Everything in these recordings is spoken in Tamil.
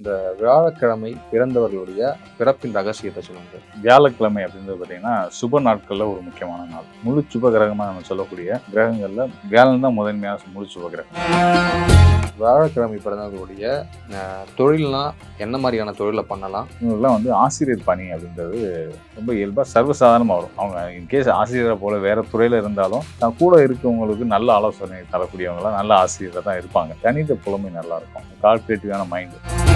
இந்த வியாழக்கிழமை பிறந்தவர்களுடைய பிறப்பின் ரகசியத்தை சொல்லுங்க. வியாழக்கிழமை அப்படின்றது பார்த்தீங்கன்னா சுப நாட்களில் ஒரு முக்கியமான நாள். முழு சுப கிரகமாக நம்ம சொல்லக்கூடிய கிரகங்களில் வியாழன் தான் முதன்மையான முழு சுப கிரகம். வியாழக்கிழமை பிறந்தவர்களுடைய தொழில்னா என்ன மாதிரியான தொழிலை பண்ணலாம்? இவங்கெல்லாம் வந்து ஆசிரியர் பணி அப்படின்றது ரொம்ப இயல்பாக சர்வசாதாரணமாக வரும். அவங்க இன்கேஸ் ஆசிரியரை போல வேற துறையில் இருந்தாலும் தான் கூட இருக்கவங்களுக்கு நல்ல ஆலோசனை தரக்கூடியவங்களாம் நல்ல ஆசிரியராக தான் இருப்பாங்க. கணித புலமை நல்லா இருக்கும். கால்குலேட்டிவான மைண்டு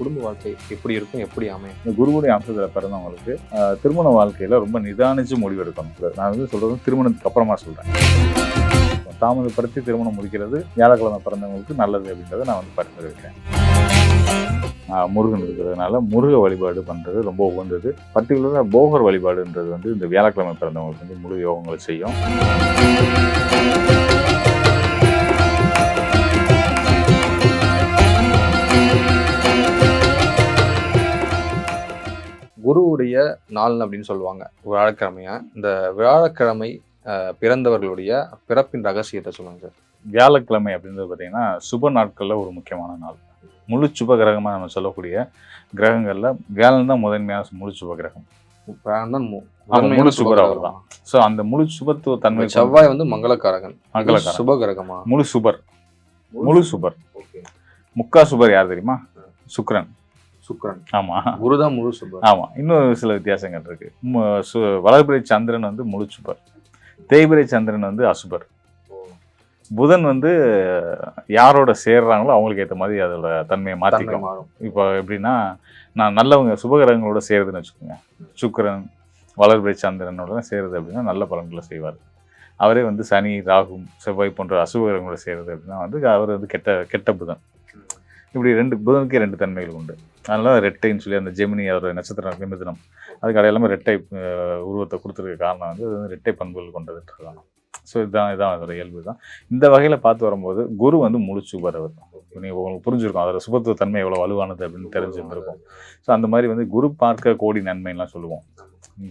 குடும்ப வாழ்க்கை எப்படி இருக்கும் எப்படி அமையும்? இந்த குருவுடைய அம்சத்தில் பிறந்தவங்களுக்கு திருமண வாழ்க்கையில் ரொம்ப நிதானிச்சு முடிவெடுக்கணும் நான் வந்து சொல்கிறது திருமணத்துக்கு அப்புறமா சொல்கிறேன் தாமதப்படுத்தி திருமணம் முடிக்கிறது வியாழக்கிழமை பிறந்தவங்களுக்கு நல்லது அப்படின்றத நான் வந்து பரிந்துரைக்கிறேன். முருகன் இருக்கிறதுனால முருக வழிபாடு பண்ணுறது ரொம்ப உகந்தது. பர்டிகுலராக போகர் வழிபாடுன்றது வந்து இந்த வியாழக்கிழமை பிறந்தவங்களுக்கு வந்து முழு யோகங்களை செய்யும். குருவுடைய நாள் அப்படின்னு சொல்லுவாங்க. வியாழக்கிழமைய? இந்த வியாழக்கிழமை பிறந்தவர்களுடைய பிறப்பின் ரகசியத்தை சொல்லுங்க சார். வியாழக்கிழமை அப்படின்றது பார்த்தீங்கன்னா சுப நாட்களில் ஒரு முக்கியமான நாள். முழு சுப கிரகமாக நம்ம சொல்லக்கூடிய கிரகங்களில் வியாழன் தான் முதன்மையான முழு சுப கிரகம். தான் முழு சுபர் சுப அவர்தான். ஸோ அந்த முழு சுபத்துவ தன்மை. செவ்வாய் வந்து மங்களக்காரகன். மங்களக்காரன் சுப கிரகமா? முழு சுபர். முழு சுபர். முக்கா சுபர் யார் தெரியுமா? சுக்கிரன் சுக்கிரன். ஆமா. குரு தான் முழு சுபர். ஆமா. இன்னும் சில வித்தியாசங்கள் இருக்கு. வளர்பிறை சந்திரன் வந்து முழு சுபர். தேய்பிறை சந்திரன் வந்து அசுபர். புதன் வந்து யாரோட சேர்றாங்களோ அவங்களுக்கு ஏற்ற மாதிரி அதோட தன்மையை தன்மை மாற்றிக்கும் மாறும். இப்போ எப்படின்னா நான் நல்லவங்க சுபகிரகங்களோட சேருதுன்னு வச்சுக்கோங்க. சுக்கிரன் வளர்பிறை சந்திரனோட சேருது அப்படின்னா நல்ல பலன்களை செய்வார். அவரே வந்து சனி ராகு செவ்வாய் போன்ற அசுபகிரகங்களோட சேருது அப்படின்னா வந்து அவர் வந்து கெட்ட கெட்ட புதன். இப்படி ரெண்டு புதனுக்கே ரெண்டு தன்மைகள் உண்டு. அதனால ரெட்டைன்னு சொல்லி அந்த ஜெமினி அதோட நட்சத்திரம் நிமிதனம் அதுக்கு அடையாளமாக ரெட்டை உருவத்தை கொடுத்துருக்க காரணம் வந்து அது வந்து ரெட்டை பண்புகள் கொண்டதுன்றதான் ஸோ இதுதான் இதான் அதோட இயல்பு தான். இந்த வகையில் பார்த்து வரும்போது குரு வந்து முழிச்சு வரவர் நீங்கள் உங்களுக்கு புரிஞ்சிருக்கும் அதோட சுபத்துவ தன்மை எவ்வளோ வலுவானது அப்படின்னு தெரிஞ்சுருந்துருக்கும். ஸோ அந்த மாதிரி வந்து குரு பார்க்க கோடி நன்மைலாம் சொல்லுவோம்.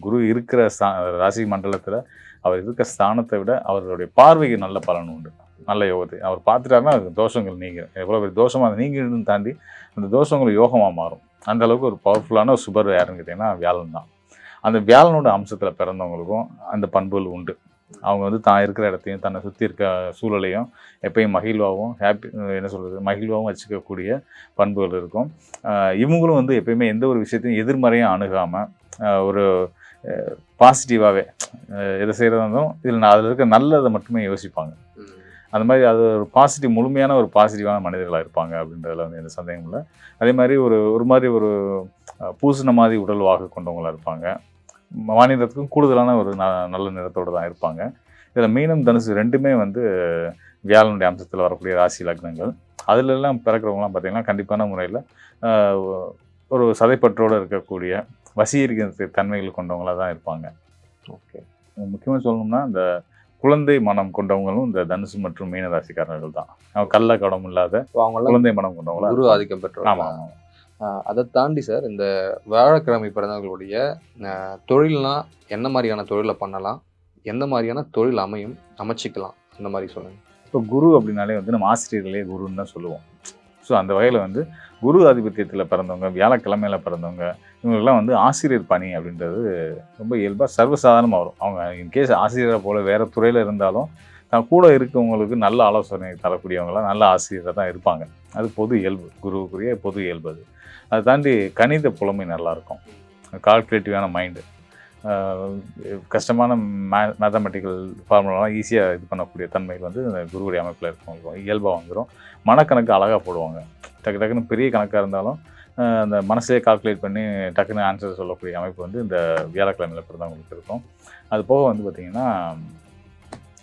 குரு இருக்கிற ஸ்தா ராசி மண்டலத்தில் அவர் இருக்கிற ஸ்தானத்தை விட அவருடைய பார்வைக்கு நல்ல பலன் உண்டு. நல்ல யோகத்தை. அவர் பார்த்துட்டாருன்னா அது தோஷங்கள் நீங்கும் எவ்வளோ பெரிய தோஷமாக நீங்கிறதுன்னு தாண்டி அந்த தோஷங்கள் யோகமாக மாறும். அந்த அளவுக்கு ஒரு பவர்ஃபுல்லான ஒரு சுபர் யாருன்னு கேட்டிங்கன்னா வியாழன் தான். அந்த வியாழனோட அம்சத்தில் பிறந்தவங்களுக்கும் அந்த பண்புகள் உண்டு. அவங்க வந்து தான் இருக்கிற இடத்தையும் தன்னை சுற்றி இருக்க சூழலையும் எப்பயும் மகிழ்வாகவும் ஹாப்பி என்ன சொல்கிறது மகிழ்வாகவும் வச்சுக்கக்கூடிய பண்புகள் இருக்கும். இவங்களும் வந்து எப்பயுமே எந்த ஒரு விஷயத்தையும் எதிர்மறையும் அணுகாமல் ஒரு பாசிட்டிவாகவே எதை செய்கிறதா இருந்தாலும் இதில் நான் அதில் இருக்க நல்லதை மட்டுமே யோசிப்பாங்க. அந்த மாதிரி அது ஒரு பாசிட்டிவ் முழுமையான ஒரு பாசிட்டிவான மனிதர்களாக இருப்பாங்க அப்படின்றதுல வந்து எந்த சந்தேகம் இல்லை. அதே மாதிரி ஒரு ஒரு மாதிரி ஒரு பூசண மாதிரி உடல் வாக்கு கொண்டவங்களா இருப்பாங்க. மாநிலத்துக்கும் கூடுதலான ஒரு ந நல்ல நிறத்தோடு தான் இருப்பாங்க. இதில் மீனம் தனுசு ரெண்டுமே வந்து வியாழனுடைய அம்சத்தில் வரக்கூடிய ராசி லக்னங்கள். அதுல எல்லாம் பிறக்கிறவங்களாம் பார்த்தீங்கன்னா கண்டிப்பான முறையில் ஒரு சதைப்பற்றோடு இருக்கக்கூடிய வசீகரிக்கிற தன்மைகள் கொண்டவங்களாக தான் இருப்பாங்க. ஓகே. முக்கியமாக சொல்லணும்னா இந்த குழந்தை மனம் கொண்டவங்களும் இந்த தனுசு மற்றும் மீன ராசிக்காரர்கள் தான். அவங்க கள்ள கடம் இல்லாத குழந்தை மனம் கொண்டவங்களா குரு ஆதிக்கம் பெற்றவர் ஆமாம் அதை தாண்டி சார் இந்த வியாழக்கிழமை பிறந்தவர்களுடைய ஆஹ் தொழில்னா என்ன மாதிரியான தொழிலை பண்ணலாம் எந்த மாதிரியான தொழில் அமையும் அமைச்சிக்கலாம் அந்த மாதிரி சொல்லுங்க. இப்போ குரு அப்படின்னாலே வந்து நம்ம ஆசிரியர்களே குருன்னு தான் சொல்லுவோம். ஸோ அந்த வகையில் வந்து குரு ஆதிபத்தியத்தில் பிறந்தவங்க வியாழக்கிழமையில பிறந்தவங்க இவங்களுக்குலாம் வந்து ஆசிரியர் பணி அப்படின்றது ரொம்ப இயல்பாக சர்வசாதாரணமாக வரும் அவங்க இன்கேஸ் ஆசிரியரை போல் வேறு துறையில் இருந்தாலும் தான் கூட இருக்கவங்களுக்கு நல்ல ஆலோசனை தரக்கூடியவங்களாம் நல்ல ஆசிரியராக தான் இருப்பாங்க. அது பொது இயல்பு. குருவுக்குரிய பொது இயல்பு அது. அதை தாண்டி கணித புலமை நல்லாயிருக்கும். கால்குலேட்டிவான மைண்டு கஷ்டமான மே மேத்தமெட்டிக்கல் ஃபார்முலாலாம் ஈஸியாக இது பண்ணக்கூடிய தன்மைகள் வந்து இந்த குருவுடைய அமைப்பில் இருக்கும் இயல்பாக வந்துடும் மனக்கணக்கு அழகாக போடுவாங்க. டக்கு டக்குன்னு பெரிய கணக்காக இருந்தாலும் அந்த மனசுலேயே கால்குலேட் பண்ணி டக்குன்னு ஆன்சர் சொல்லக்கூடிய அமைப்பு வந்து இந்த வியாழக்கிழமையில் பிறந்தவங்களுக்கு இருக்கும். அது போக வந்து பார்த்திங்கன்னா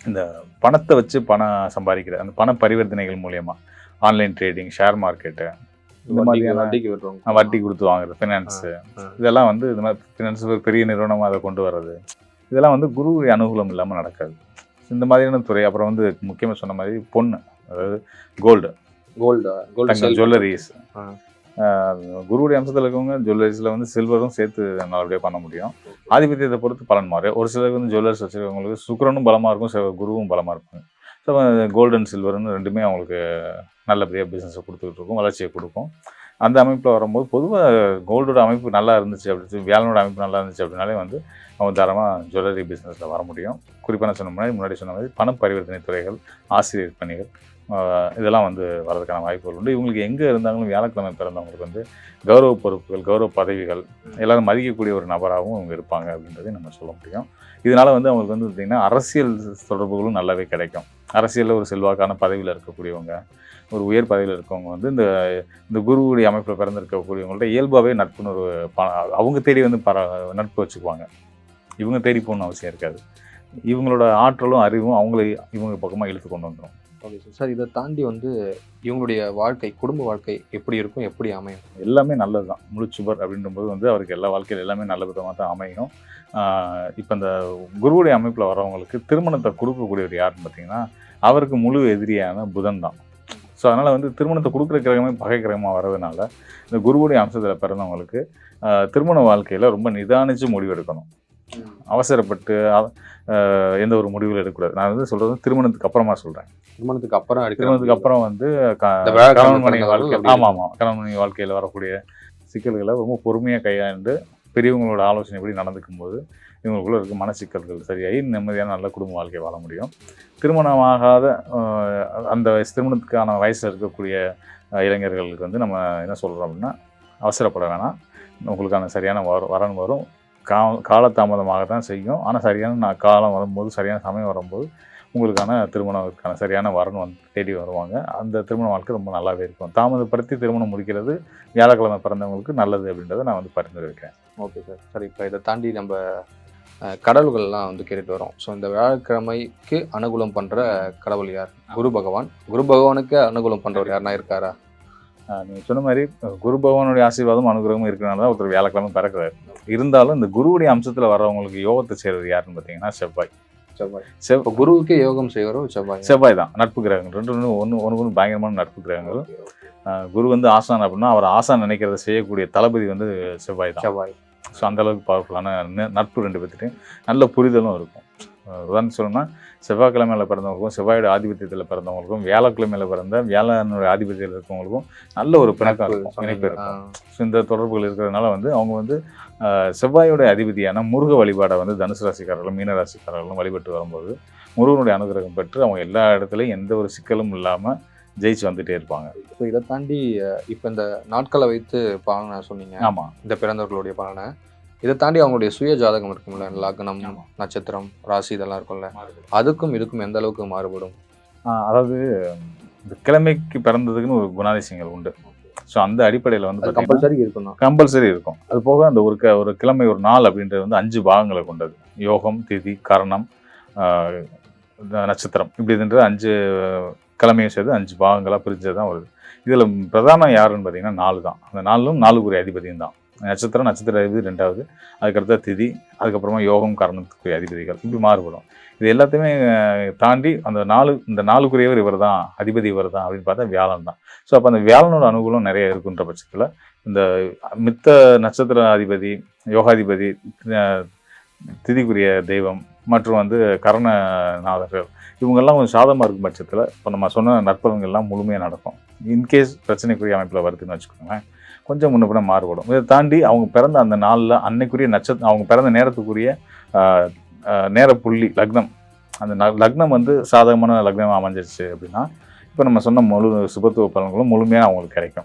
இந்த பணத்தை வச்சு பணம் சம்பாதிக்கிற அந்த பண பரிவர்த்தனைகள் மூலயமா ஆன்லைன் ட்ரேடிங் ஷேர் மார்க்கெட்டு இந்த மாதிரியான வட்டிக்கு வட்டி கொடுத்து வாங்குறது ஃபினான்ஸு. இதெல்லாம் வந்து இந்த மாதிரி ஃபினான்ஸ் பெரிய நிறுவனமாக அதை கொண்டு வர்றது. இதெல்லாம் வந்து குருவுடைய அனுகூலம் இல்லாமல் நடக்காது. இந்த மாதிரியான துறை அப்புறம் வந்து முக்கியமாக சொன்ன மாதிரி பொண்ணு அதாவது கோல்டு கோல்டு கோல்டு ஜுவல்லரிஸ். குருவுடைய அம்சத்தில் இருக்கவங்க ஜுவல்லரிஸில் வந்து சில்வரும் சேர்த்து நல்லபடியாக பண்ண முடியும். ஆதிபத்தியத்தை பொறுத்து பலன் மாறி ஒரு சிலருக்கு வந்து ஜுவல்லர்ஸ் வச்சுருக்கவங்களுக்கு சுக்கிரனும் பலமாக இருக்கும் சில குருவும் பலமாக இருப்பாங்க. ஸோ கோல்டு அண்ட் சில்வர்னு ரெண்டுமே அவங்களுக்கு நல்லபடியாக பிஸ்னஸை கொடுத்துக்கிட்டு இருக்கும் வளர்ச்சியை கொடுக்கும். அந்த அமைப்பில் வரும்போது பொதுவாக கோல்டோட அமைப்பு நல்லா இருந்துச்சு அப்படின்னு வேலனோட அமைப்பு நல்லா இருந்துச்சு அப்படின்னாலே வந்து அவங்க தரமாக ஜுவல்லரி பிஸ்னஸில் வர முடியும். குறிப்பாக நான் சொன்ன முன்னாடி முன்னாடி சொன்ன மாதிரி பண பரிவர்த்தனை துறைகள் ஆசிரியர் பணிகள் இதெல்லாம் வந்து வரதுக்கான வாய்ப்புகள் உண்டு. இவங்களுக்கு எங்கே இருந்தாலும் வியாழக்கிழமை பிறந்தவங்களுக்கு வந்து கௌரவ பொறுப்புகள் கௌரவ பதவிகள் எல்லாரும் மதிக்கக்கூடிய ஒரு நபராகவும் அவங்க இருப்பாங்க அப்படின்றதை நம்ம சொல்ல முடியும். இதனால வந்து அவங்களுக்கு வந்து பார்த்திங்கன்னா அரசியல் தொடர்புகளும் நல்லாவே கிடைக்கும். அரசியலில் ஒரு செல்வாக்கான பதவியில் இருக்கக்கூடியவங்க ஒரு உயர் பதவியில் இருக்கவங்க வந்து இந்த இந்த குருவுடைய அமைப்பில் பிறந்திருக்கக்கூடியவங்கள்ட்ட இயல்பாகவே நட்புணர்வு ப- அவங்க தேடி வந்து பர நட்பு வச்சுக்குவாங்க. இவங்க தேடி போகணும்னு அவசியம் இருக்காது. இவங்களோட ஆற்றலும் அறிவும் அவங்கள இவங்க பக்கமாக இழுத்து கொண்டு வந்துடும் ஓகே சார் சார் இதை தாண்டி வந்து இவங்களுடைய வாழ்க்கை குடும்ப வாழ்க்கை எப்படி இருக்கும் எப்படி அமையும்? எல்லாமே நல்லது தான் முழுச்சுவர் அப்படின்றபோது வந்து அவருக்கு எல்லா வாழ்க்கையில் எல்லாமே நல்ல விதமாக தான் அமையும் இப்போ இந்த குருவுடைய அமைப்பில் வரவங்களுக்கு திருமணத்தை கொடுக்கக்கூடியவர் யாருன்னு பார்த்தீங்கன்னா அவருக்கு முழு எதிரியான புதன் தான். ஸோ அதனால் வந்து திருமணத்தை கொடுக்குற கிரகமே பகை கிரகமாக வர்றதுனால இந்த குருவுடைய அம்சத்தில் பிறந்தவங்களுக்கு திருமண வாழ்க்கையில் ரொம்ப நிதானித்து முடிவெடுக்கணும். அவசரப்பட்டு எந்த ஒரு முடிவுகள் எடுக்கக்கூடாது. நான் வந்து சொல்கிறது திருமணத்துக்கு அப்புறமா சொல்கிறேன் திருமணத்துக்கு அப்புறம் திருமணத்துக்கு அப்புறம் வந்து கணவன் மனைவி வாழ்க்கை ஆமாம் ஆமாம் கணவன் மனைவி வாழ்க்கையில் வரக்கூடிய சிக்கல்களை ரொம்ப பொறுமையாக கையாண்டு பெரியவங்களோட ஆலோசனை எப்படி நடந்துக்கும் போது இவங்களுக்குள்ள இருக்க மனச்சிக்கல்கள் சரியாகி நிம்மதியான நல்ல குடும்ப வாழ்க்கை வாழ முடியும். திருமணமாகாத அந்த திருமணத்துக்கான வயசில் இருக்கக்கூடிய இளைஞர்களுக்கு வந்து நம்ம என்ன சொல்கிறோம் அப்படின்னா அவசரப்பட வேணாம். உங்களுக்கான சரியான வர வரன் வரும். கா காலதாமதமாக தான் செய்யும். ஆனால் சரியான நான் காலம் வரும்போது சரியான சமயம் வரும்போது உங்களுக்கான திருமணத்துக்கான சரியான வரன் வந்து தேடி வருவாங்க. அந்த திருமண வாழ்க்கை ரொம்ப நல்லாவே இருக்கும். தாமதப்படுத்தி திருமணம் முடிக்கிறது வியாழக்கிழமை பிறந்தவங்களுக்கு நல்லது அப்படின்றத நான் வந்து பரிந்துரைக்கிறேன். Okay sir. சரி இப்போ இதை தாண்டி நம்ம கடவுள்கள்லாம் வந்து கேட்டுட்டு வரோம். ஸோ இந்த வியாழக்கிழமைக்கு அனுகூலம் பண்ணுற கடவுள் யார்? குரு பகவான். குரு பகவானுக்கு அனுகூலம் பண்ணுறவர் யாருன்னா இருக்காரா? நீங்கள் சொன்ன மாதிரி குரு பகவானுடைய ஆசீர்வாதம் அனுகிரகமும் இருக்கிறனால தான் ஒருத்தர் வியாழக்கிழமை பிறக்கிறாரு. இருந்தாலும் இந்த குருவுடைய அம்சத்தில் வர்றவங்களுக்கு யோகத்தை செய்கிறது யாருன்னு பார்த்தீங்கன்னா செவ்வாய். செவ்வாய். செவ் குருவுக்கு யோகம் செய்வரோ செவ்வாய்? செவ்வாய் தான். நட்பு கிரகங்கள். ரெண்டு ஒன்று ஒன்று ஒன்று ஒன்று பயங்கரமான நட்பு கிரகங்கள். குரு வந்து ஆசான் அப்படின்னா அவர் ஆசான் நினைக்கிறத செய்யக்கூடிய தளபதி வந்து செவ்வாய் தான். செவ்வாய். ஸோ அந்த அளவுக்கு பவர்ஃபுல்லான நட்பு ரெண்டு பேர்த்திட்டையும் நல்ல புரிதலும் இருக்கும். உதாரணம் சொல்லணும்னா செவ்வாய்க்கிழமையில் பிறந்தவங்களுக்கும் செவ்வாயோட ஆதிபத்தியத்தில் பிறந்தவங்களுக்கும் வியாழக்கிழமையில் பிறந்த வியாழனுடைய ஆதிபத்தியத்தில் இருக்கவங்களுக்கும் நல்ல ஒரு பிணக்கம் இருக்கும் இணைப்பு இருக்கும். ஸோ இந்த தொடர்புகள் இருக்கிறதுனால வந்து அவங்க வந்து செவ்வாயோட அதிபதியான முருக வழிபாடை வந்து தனுசு ராசிக்காரர்களும் மீன ராசிக்காரர்களும் வழிபட்டு வரும்போது முருகனுடைய அனுகிரகம் பெற்று அவங்க எல்லா இடத்துலையும் எந்த ஒரு சிக்கலும் இல்லாமல் ஜெயிச்சு வந்துட்டே இருப்பாங்க. ஸோ இதை தாண்டி இப்போ இந்த நாட்களை வைத்து பலனை சொன்னீங்க. ஆமாம் இந்த பிறந்தவர்களுடைய பலனை. இதை தாண்டி அவங்களுடைய சுய ஜாதகம் இருக்கும்ல லக்னம். நட்சத்திரம் ராசி இதெல்லாம் இருக்கும்ல. அதுக்கும் இதுக்கும் எந்த அளவுக்கு மாறுபடும்? அதாவது இந்த கிழமைக்கு பிறந்ததுக்குன்னு ஒரு குணாதிசயங்கள் உண்டு. ஸோ அந்த அடிப்படையில் வந்து கம்பல்சரி இருக்கும் கம்பல்சரி இருக்கும். அது போக அந்த ஒரு க ஒரு கிழமை ஒரு நாள் அப்படின்றது வந்து அஞ்சு பாகங்களை கொண்டது. யோகம் திதி கரணம் நட்சத்திரம். இப்படி இதுன்றது அஞ்சு கிழமையும் சேர்த்து அஞ்சு பாகங்களாக பிரிஞ்சது தான் வருது. இதில் பிரதானம் யாருன்னு பார்த்தீங்கன்னா நாலு தான். அந்த நாலும் நாலுக்குரிய அதிபதியும் தான். நட்சத்திரம் நட்சத்திர அதிபதி ரெண்டாவது அதுக்கடுத்த திதி அதுக்கப்புறமா யோகம் கரணத்துக்குரிய அதிபதிகள். இப்படி மாறுபடும். இது எல்லாத்தையுமே தாண்டி அந்த நாலு இந்த நாலுக்குரியவர் இவர் தான் அதிபதி இவர் தான் அப்படின்னு பார்த்தா வியாழன் தான். ஸோ அப்போ அந்த வியாழனோட அனுகூலம் நிறைய இருக்குன்ற பட்சத்தில் இந்த மித்த நட்சத்திர அதிபதி யோகாதிபதி திதிக்குரிய தெய்வம் மற்றும் வந்து கரணநாதர்கள். இவங்கெல்லாம் கொஞ்சம் சாதமாக இருக்கும் பட்சத்தில் இப்போ நம்ம சொன்ன நற்பலன்கள்லாம் முழுமையாக நடக்கும். இன்கேஸ் பிரச்சனைக்குரிய அமைப்பில் வருதுன்னு வச்சுக்கோங்களேன் கொஞ்சம் முன்ன பின்ன மாறுபடும். இதை தாண்டி அவங்க பிறந்த அந்த நாளில் அன்னைக்குரிய நட்சத்திரம் அவங்க பிறந்த நேரத்துக்குரிய நேர புள்ளி லக்னம். அந்த ந- லக்னம் வந்து சாதகமான லக்னமாக அமைஞ்சிருச்சு அப்படின்னா இப்போ நம்ம சொன்ன முழு சுபத்துவ பலன்களும் முழுமையாக அவங்களுக்கு கிடைக்கும்.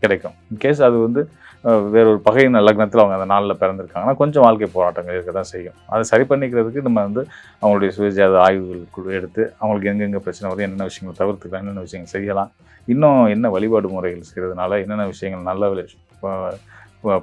கிடைக்கும். இன்கேஸ் அது வந்து வேற ஒரு பகை லக்னத்தில் அவங்க அந்த நாளில் பிறந்திருக்காங்கன்னா கொஞ்சம் வாழ்க்கை போராட்டங்கள் இருக்க தான் செய்யும். அதை சரி பண்ணிக்கிறதுக்கு நம்ம வந்து அவங்களுடைய சுயஜாத ஆய்வுகள் குழு எடுத்து அவங்களுக்கு எங்கெங்கே பிரச்சனை வருது என்னென்ன விஷயங்களை தவிர்த்துக்கலாம் என்னென்ன விஷயங்கள் செய்யலாம் இன்னும் என்ன வழிபாடு முறைகள் செய்கிறதுனால என்னென்ன விஷயங்கள் நல்ல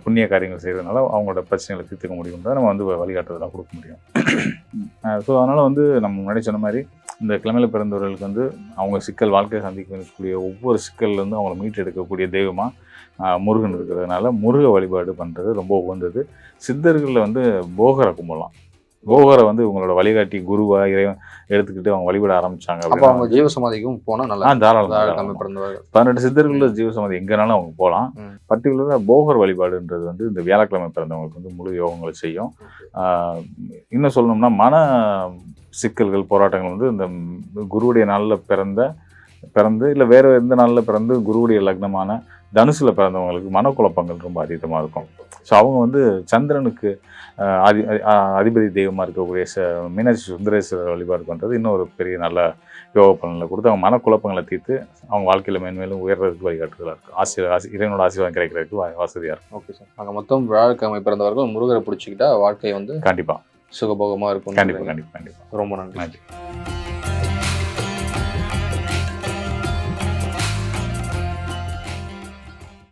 புண்ணிய காரியங்கள் செய்கிறதுனால அவங்களோட பிரச்சனைகளை தீர்த்துக்க முடியும்ன்றதை நம்ம வந்து வழிகாட்டுதலாக கொடுக்க முடியும். ஸோ அதனால் வந்து நம்ம முன்னாடி சொன்ன மாதிரி இந்த கிழமையில் பிறந்தவர்களுக்கு வந்து அவங்க சிக்கல் வாழ்க்கையை சந்திக்கக்கூடிய ஒவ்வொரு சிக்கல்லேருந்து அவங்கள மீட்டெடுக்கக்கூடிய தெய்வமாக முருகன் இருக்கிறதுனால முருக வழிபாடு பண்ணுறது ரொம்ப உகந்தது. சித்தர்களில் வந்து போகரை கும்பலாம். போகரை வந்து இவங்களோட வழிகாட்டி குருவா இறைவன் எடுத்துக்கிட்டு அவங்க வழிபட ஆரம்பிச்சாங்க அப்போ அவங்க ஜீவ சமாதிக்கும் போனா ஆ நல்லா தாராளம் பன்னெண்டு சித்தர்களில் ஜீவசமாதி எங்கேனாலும் அவங்க போகலாம். பர்டிகுலராக போகர் வழிபாடுன்றது வந்து இந்த வியாழக்கிழமை பிறந்தவங்களுக்கு வந்து முழு யோகங்களை செய்யும். இன்னும் சொல்லணும்னா மன சிக்கல்கள் போராட்டங்கள் வந்து இந்த குருவுடைய நாளில் பிறந்த பிறந்து இல்லை வேறு எந்த நாளில் பிறந்து குருவுடைய லக்னமான தனுசுல பிறந்தவங்களுக்கு மனக்குழப்பங்கள் ரொம்ப அதிகமாக இருக்கும். ஸோ அவங்க வந்து சந்திரனுக்கு அதி அதிபதி தெய்வமாக இருக்கக்கூடிய ச மீனாட்சி சுந்தரேஸ்வரர் வழிபாடு பண்ணுறது இன்னும் ஒரு பெரிய நல்ல யோக பலன்களை கொடுத்து அவங்க மனக்குழப்பங்களை தீர்த்து அவங்க வாழ்க்கையில் மேன்மேலும் உயர்றதுக்கு வழிகாட்டுதலாக இருக்கும். ஆசீர் ஆசி இறைவனோட ஆசீர்வாதம் கிடைக்கிறதுக்கு வசதியாக இருக்கும். ஓகே சார் அங்கே மொத்தம் வியாழக்கிழமை பிறந்தவர்கள் முருகரை பிடிச்சிக்கிட்டா வாழ்க்கை வந்து கண்டிப்பாக சுகபோகமாக இருக்கும் கண்டிப்பாக கண்டிப்பாக கண்டிப்பாக ரொம்ப நன்றி. நன்றி.